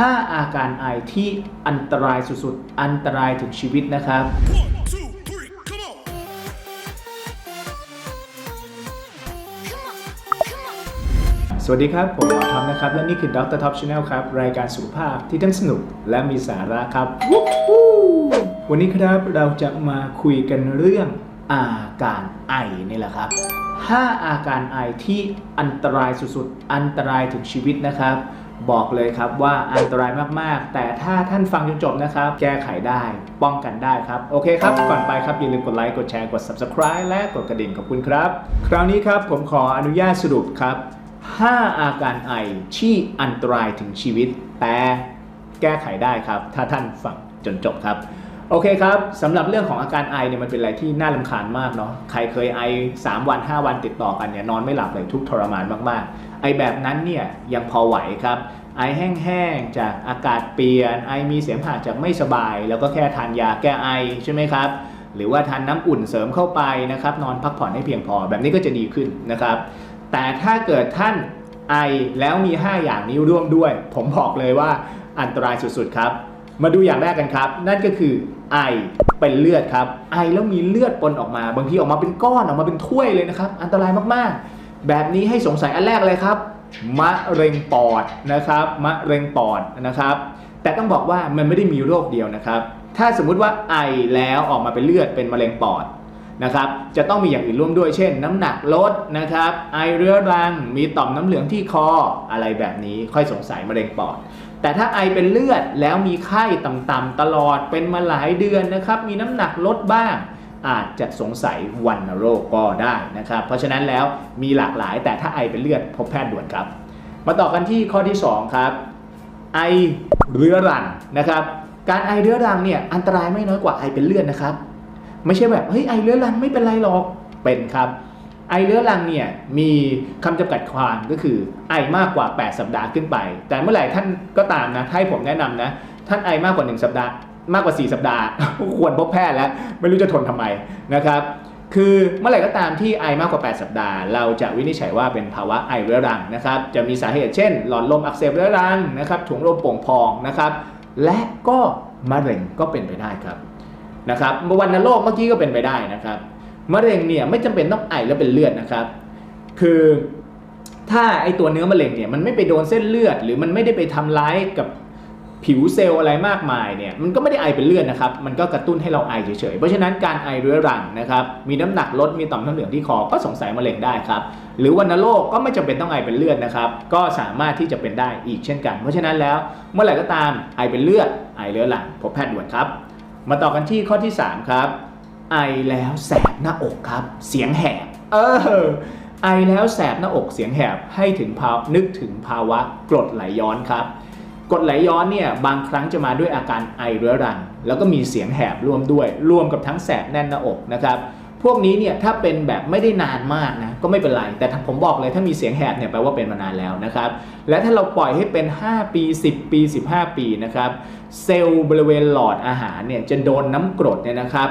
5 อาการไอที่อันตรายสุดๆ อันตรายถึงชีวิตนะครับสวัสดีครับ ผมหมอทอมนะครับ และนี่คือ Dr. Top Channel ครับ รายการสุขภาพที่ทั้งสนุกและมีสาระครับ วันนี้ครับเราจะมาคุยกันเรื่องอาการไอนี่แหละครับ 5 อาการไอที่อันตรายสุดๆ อันตรายถึงชีวิตนะครับ บอกเลยครับว่าอันตรายมากๆ แต่ถ้าท่านฟังจนจบนะครับ แก้ไขได้ป้องกันได้ครับ โอเคครับ ก่อนไปครับ อย่าลืมกดไลค์ กดแชร์ กด subscribe และกดกระดิ่งขอบคุณครับ คราวนี้ครับผมขออนุญาตสรุปครับ 5 อาการไอที่อันตรายถึงชีวิต แต่แก้ไขได้ครับ ถ้าท่านฟังจนจบครับโอเคครับสำหรับเรื่องของอาการไอเนี่ยมันเป็นอะไรที่น่าลำคาญมากเนาะใครเคยไอ 3 วัน 5 วันติดต่อกันเนี่ยนอนไม่หลับเลยทุกทรมานมากๆ ไอแบบนั้นเนี่ยยังพอไหวครับ ไอแห้งๆจากอากาศเปลี่ยน ไอมีเสมหะจากไม่สบาย แล้วก็แค่ทานยาแก้ไอใช่ไหมครับ หรือว่าทานน้ำอุ่นเสริมเข้าไปนะครับ นอนพักผ่อนให้เพียงพอแบบนี้ก็จะดีขึ้นนะครับ แต่ถ้าเกิดท่านไอแล้วมี 5 อย่างนี้ร่วมด้วย ผมบอกเลยว่าอันตรายสุดๆครับ มาดูอย่างแรกกันครับ นั่นก็คือไอเป็นเลือดครับ ไอแล้วมีเลือดปนออกมา บางทีออกมาเป็นก้อนออกมาเป็นถ้วยเลยนะครับ อันตรายมากๆ แบบนี้ให้สงสัยอันแรกเลยครับ มะเร็งปอดนะครับมะเร็งปอดนะครับ แต่ต้องบอกว่ามันไม่ได้มีโรคเดียวนะครับ ถ้าสมมุติว่าไอแล้วออกมาเป็นเลือดเป็นมะเร็งปอดนะครับ จะต้องมีอย่างอื่นร่วมด้วยเช่น น้ำหนักลดนะครับ ไอเรื้อรัง มีต่อมน้ำเหลืองที่คออะไรแบบนี้ค่อยสงสัยมะเร็งปอด แต่ถ้าไอเป็นเลือดแล้วมีไข้ต่ำๆตลอดเป็นมาหลายเดือนนะครับ มีน้ำหนักลดบ้าง อาจจะสงสัยวัณโรคก็ได้นะครับ เพราะฉะนั้นแล้วมีหลากหลายแต่ถ้าไอเป็นเลือดพบแพทย์ด่วนครับ มาต่อกันที่ข้อที่สองครับ ไอเรื้อรังนะครับ การไอเรื้อรังเนี่ยอันตรายไม่น้อยกว่าไอเป็นเลือดนะครับ ไม่ใช่แบบเฮ้ยไอเรื้อรังไม่เป็นไรหรอกเป็นครับ ไอเรื้อรังเนี่ยมีคำจำกัดความก็คือไอมากกว่า 8 สัปดาห์ขึ้นไป แต่เมื่อไหร่ท่านก็ตามนะถ้าให้ผมแนะนำนะท่านไอมากกว่า 1 สัปดาห์ มากกว่า 4 สัปดาห์ ควรพบแพทย์แล้ว ไม่รู้จะทนทำไมนะครับคือเมื่อไหร่ก็ตามที่ไอมากกว่า 8 สัปดาห์ เราจะวินิจฉัยว่าเป็นภาวะไอเรื้อรังนะครับจะมีสาเหตุเช่น หลอดลมอักเสบเรื้อรังนะครับถุงลมโป่งพองนะครับและก็มะเร็งก็เป็นไปได้ครับนะครับวันโรคเมื่อกี้ก็เป็นไปได้นะครับมะเร็งเนี่ยไม่จำเป็นต้องไอแล้วเป็นเลือดนะครับ คือถ้าไอตัวเนื้อมะเร็งเนี่ยมันไม่ไปโดนเส้นเลือด หรือมันไม่ได้ไปทำร้ายกับ ผิวเซลล์อะไรมากมายเนี่ยมันก็ไม่ได้ไอเป็นเลือดนะครับ มันก็กระตุ้นให้เราไอเฉยๆ เพราะฉะนั้นการไอเรื้อรังนะครับ มีน้ำหนักลด มีต่อมน้ำเหลืองที่คอ ก็สงสัยมะเร็งได้ครับ หรือวัณโรคก็ไม่จำเป็นต้องไอเป็นเลือดนะครับ ก็สามารถที่จะเป็นได้อีกเช่นกัน เพราะฉะนั้นแล้วเมื่อไหร่ก็ตามไอเป็นเลือด ไอเรื้อรังพบแพทย์ด่วนครับ มาต่อกันที่ข้อที่ 3 ครับ ไอแล้วแสบหน้าอกครับ เสียงแหบ เออไอแล้วแสบหน้าอกเสียงแหบให้ถึงภาวนึกถึงภาวะกรดไหลย้อนครับ กดไหลย้อนเนี่ยบางครั้งจะมาด้วยอาการไอเรื้อรัง แล้วก็มีเสียงแหบร่วมด้วย รวมกับทั้งแสบแน่นหน้าอกนะครับพวกนี้เนี่ยถ้าเป็นแบบไม่ได้นานมากนะก็ไม่เป็นไร แต่ผมบอกเลยถ้ามีเสียงแหบเนี่ยแปลว่าเป็นมานานแล้วนะครับ และถ้าเราปล่อยให้เป็น 5 ปี 10 ปี 15 ปีนะครับเซลล์บริเวณหลอดอาหารเนี่ยจะโดนน้ำกรดเนี่ยนะครับ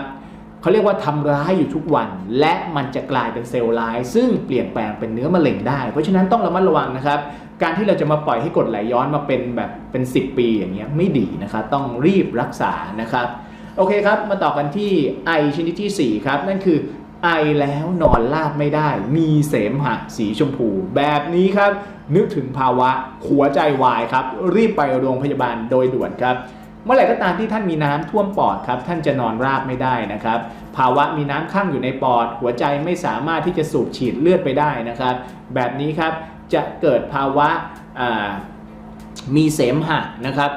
เขาเรียกว่าทำร้ายอยู่ทุกวัน และมันจะกลายเป็นเซลล์ร้าย ซึ่งเปลี่ยนแปลงเป็นเนื้อมะเร็งได้ เพราะฉะนั้นต้องระมัดระวังนะครับ การที่เราจะมาปล่อยให้กดไหลย้อนมาเป็นแบบเป็น 10 ปีอย่างเงี้ยไม่ดีนะครับต้องรีบรักษานะครับโอเคครับ มาต่อกันที่ไอชนิดที่ 4 ครับ นั่นคือไอแล้วนอนราบไม่ได้ มีเสมหะสีชมพู แบบนี้ครับ นึกถึงภาวะหัวใจวายครับ รีบไปโรงพยาบาลโดยด่วนครับ เมื่อไหร่ก็ตามที่ท่านมีน้ำท่วมปอดครับท่านจะนอนราบไม่ได้นะครับ ภาวะมีน้ำข้างอยู่ในปอด หัวใจไม่สามารถที่จะสูบฉีดเลือดไปได้นะครับ แบบนี้ครับจะเกิดภาวะามีเสมหะนะครับ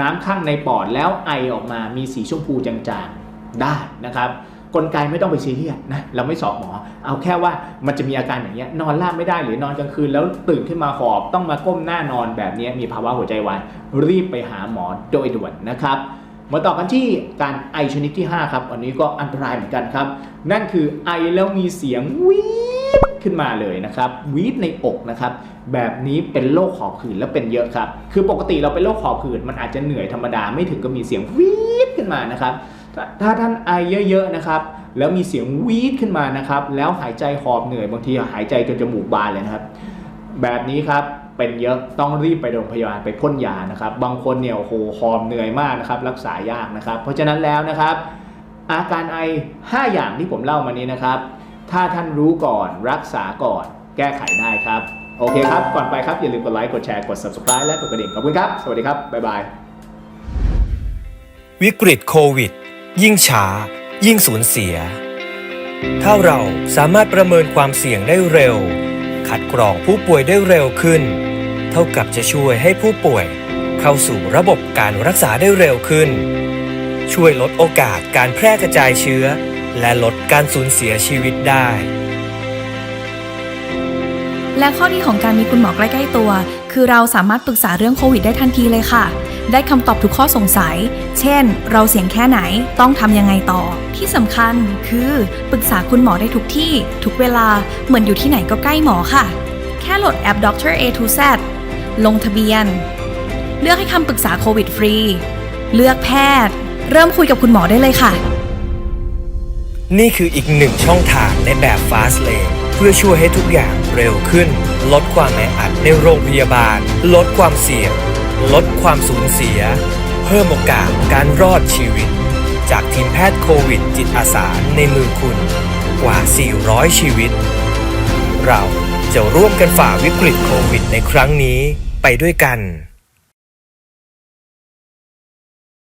น้ำข้างในปอดแล้วไอออกมามีสีชมพูจางๆได้นะครับ กลไกไม่ต้องไปซีเรียสนะเราไม่สอบหมอ เอาแค่ว่ามันจะมีอาการอย่างเงี้ยนอนราบไม่ได้หรือนอนกลางคืนแล้วตื่นขึ้นมาหอบ ต้องมาก้มหน้านอนแบบนี้มีภาวะหัวใจวายรีบไปหาหมอโดยด่วนนะครับมาต่อกันที่การไอชนิดที่ 5 ครับ อันนี้ก็อันตรายเหมือนกันครับ นั่นคือไอแล้วมีเสียงวีดขึ้นมาเลยนะครับวีดในอกนะครับ แบบนี้เป็นโรคหอบหืดแล้วเป็นเยอะครับ คือปกติเราเป็นโรคหอบหืดมันอาจจะเหนื่อยธรรมดาไม่ถึงก็มีเสียงวีดขึ้นมานะครับ ถ้าท่านไอเยอะๆนะครับ แล้วมีเสียงวีดขึ้นมานะครับ แล้วหายใจหอบเหนื่อยบางทีหายใจจนจมูกบานเลยนะครับ แบบนี้ครับเป็นเยอะต้องรีบไปโรงพยาบาลไปพ่นยานะครับ บางคนเนี่ยโอ้โหหอมเหนื่อยมากนะครับ รักษายากนะครับ เพราะฉะนั้นแล้วนะครับ อาการไอ 5 อย่างที่ผมเล่ามานี้นะครับ ถ้าท่านรู้ก่อนรักษาก่อน แก้ไขได้ครับ โอเคครับ ก่อนไปครับ อย่าลืมกดไลค์กดแชร์กด subscribe และกดกระดิ่งขอบคุณครับ สวัสดีครับบ๊ายบายวิกฤตโควิด ยิ่งช้า ยิ่งสูญเสีย ถ้าเราสามารถประเมินความเสี่ยงได้เร็ว คัดกรองผู้ป่วยได้เร็วขึ้น เท่ากับจะช่วยให้ผู้ป่วย เข้าสู่ระบบการรักษาได้เร็วขึ้น ช่วยลดโอกาสการแพร่กระจายเชื้อ และลดการสูญเสียชีวิตได้และข้อดีของการมีคุณหมอใกล้ ๆ ตัว คือเราสามารถปรึกษาเรื่องโควิดได้ทันทีเลยค่ะ ได้คำตอบทุกข้อสงสัย เช่น เราเสี่ยงแค่ไหน ต้องทำยังไงต่อ ที่สำคัญคือปรึกษาคุณหมอได้ทุกที่ ทุกเวลา เหมือนอยู่ที่ไหนก็ใกล้หมอค่ะ แค่โหลดแอป Doctor A to Z ลงทะเบียน เลือกให้คำปรึกษาโควิดฟรี เลือกแพทย์ เริ่มคุยกับคุณหมอได้เลยค่ะ นี่คืออีกหนึ่งช่องทางในแบบ Fast Lane เพื่อช่วยให้ทุกอย่างเร็วขึ้น ลดความแออัดในโรงพยาบาล ลดความเสี่ยง ลดความสูญเสีย เพิ่มโอกาสการรอดชีวิต จากทีมแพทย์โควิดจิตอาสาในมือคุณกว่า 400 ชีวิต เราจะร่วมกันฝ่าวิกฤตโควิดในครั้งนี้ไปด้วยกัน